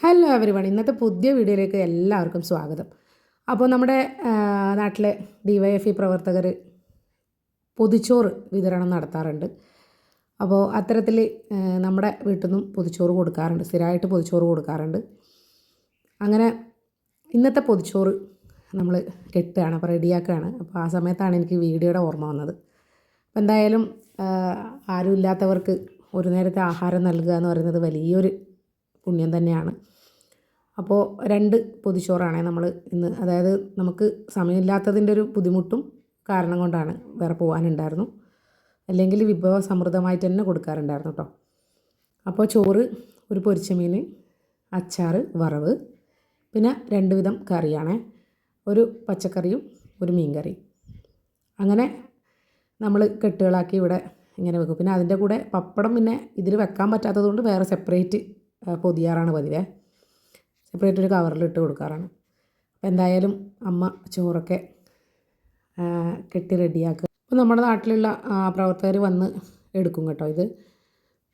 Hello everyone ഇന്നത്തെ പുതിയ വീഡിയോയിലേക്ക് എല്ലാവർക്കും സ്വാഗതം. അപ്പോൾ നമ്മുടെ നാട്ടിലെ ഡി വൈ എഫ് ഇ പ്രവർത്തകർ പൊതിച്ചോറ് വിതരണം നടത്താറുണ്ട്. അപ്പോൾ അത്തരത്തിൽ നമ്മുടെ വീട്ടിൽ നിന്നും പൊതിച്ചോറ് കൊടുക്കാറുണ്ട്. സ്ഥിരമായിട്ട് പൊതിച്ചോറ് കൊടുക്കാറുണ്ട്. അങ്ങനെ ഇന്നത്തെ പൊതിച്ചോറ് നമ്മൾ കെട്ടുകയാണ് അപ്പോൾ റെഡിയാക്കുകയാണ്. അപ്പോൾ ആ സമയത്താണ് എനിക്ക് വീഡിയോയുടെ ഓർമ്മ വന്നത്. അപ്പോൾ എന്തായാലും ആരുമില്ലാത്തവർക്ക് ഒരു നേരത്തെ ആഹാരം നൽകുക എന്ന് പറയുന്നത് വലിയൊരു പുണ്യം തന്നെയാണ്. അപ്പോൾ രണ്ട് പൊതിച്ചോറാണ് നമ്മൾ ഇന്ന്. അതായത് നമുക്ക് സമയമില്ലാത്തതിന്റെ ഒരു ബുദ്ധിമുട്ടും കാരണം കൊണ്ടാണ് വേറെ പോകാനുണ്ടായിരുന്നു അല്ലെങ്കിൽ വിഭവ സമൃദ്ധമായിട്ട് തന്നെ കൊടുക്കാറുണ്ടായിരുന്നു കേട്ടോ. അപ്പോൾ ചോറ് ഒരു പൊരിച്ച മീൻ അച്ചാറ് വറവ് പിന്നെ രണ്ട് വിധം കറിയാണ്. ഒരു പച്ചക്കറിയും ഒരു മീൻ കറി അങ്ങനെ നമ്മൾ കെട്ടുകളാക്കി ഇവിടെ ഇങ്ങനെ വെക്കും. പിന്നെ അതിന്റെ കൂടെ പപ്പടം പിന്നെ ഇതിൽ വെക്കാൻ പറ്റാത്തത് കൊണ്ട് വേറെ സെപ്പറേറ്റ് പൊതിയാറാണ് പതിവേ. സെപ്പറേറ്റ് ഒരു കവറിൽ ഇട്ട് കൊടുക്കാറാണ്. അപ്പോൾ എന്തായാലും അമ്മ ചോറൊക്കെ കെട്ടി റെഡിയാക്കുക. അപ്പോൾ നമ്മുടെ നാട്ടിലുള്ള പ്രവർത്തകർ വന്ന് എടുക്കും കേട്ടോ ഇത്.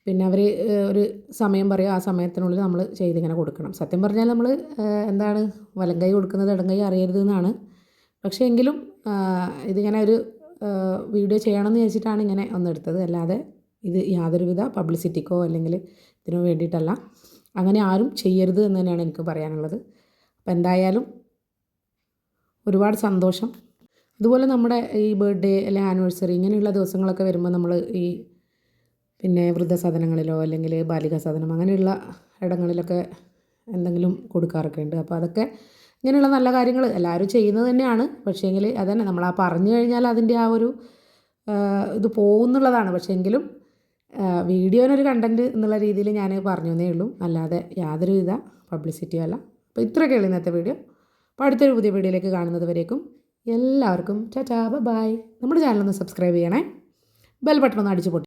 പിന്നെ അവർ ഒരു സമയം പറയും ആ സമയത്തിനുള്ളിൽ നമ്മൾ ചെയ്തിങ്ങനെ കൊടുക്കണം. സത്യം പറഞ്ഞാൽ നമ്മൾ എന്താണ് വലം കൈ കൊടുക്കുന്നത് ഇടം കൈ അറിയരുത് എന്നാണ്. പക്ഷേ എങ്കിലും ഇതിങ്ങനെ ഒരു വീഡിയോ ചെയ്യണമെന്ന് വെച്ചിട്ടാണ് ഇങ്ങനെ ഒന്നെടുത്തത് അല്ലാതെ ഇത് യാതൊരുവിധ പബ്ലിസിറ്റിക്കോ അല്ലെങ്കിൽ ഇതിനോ വേണ്ടിയിട്ടല്ല. അങ്ങനെ ആരും ചെയ്യരുത് എന്ന് തന്നെയാണ് എനിക്ക് പറയാനുള്ളത്. അപ്പോൾ എന്തായാലും ഒരുപാട് സന്തോഷം. അതുപോലെ നമ്മുടെ ഈ ബർത്ത്ഡേ അല്ലെങ്കിൽ ആനിവേഴ്സറി ഇങ്ങനെയുള്ള ദിവസങ്ങളൊക്കെ വരുമ്പോൾ നമ്മൾ ഈ പിന്നെ വൃദ്ധസദനങ്ങളിലോ അല്ലെങ്കിൽ ബാലികാ സദനം അങ്ങനെയുള്ള ഇടങ്ങളിലൊക്കെ എന്തെങ്കിലും കൊടുക്കാറൊക്കെ ഉണ്ട്. അപ്പോൾ അതൊക്കെ ഇങ്ങനെയുള്ള നല്ല കാര്യങ്ങൾ എല്ലാവരും ചെയ്യുന്നത് തന്നെയാണ്. പക്ഷേങ്കിൽ അതന്നെ നമ്മൾ ആ പറഞ്ഞു കഴിഞ്ഞാൽ അതിന്റെ ആ ഒരു ഇത് പോകുന്നുള്ളതാണ് പക്ഷേ എങ്കിലും വീഡിയോനൊരു കണ്ടന്റ് എന്നുള്ള രീതിയിൽ ഞാൻ പറഞ്ഞു എന്നേ ഉള്ളൂ. അല്ലാതെ യാതൊരുവിധ പബ്ലിസിറ്റിയും അല്ല. അപ്പോൾ ഇത്രയൊക്കെ ഉള്ളൂ ഇന്നത്തെ വീഡിയോ അപ്പോൾ അടുത്തൊരു പുതിയ വീഡിയോയിലേക്ക് കാണുന്നത് വരേക്കും എല്ലാവർക്കും ചാ ബൈ നമ്മുടെ ചാനലൊന്ന് സബ്സ്ക്രൈബ് ചെയ്യണേ. ബെൽ ബട്ടൺ ഒന്ന് അടിച്ചു പൊട്ടി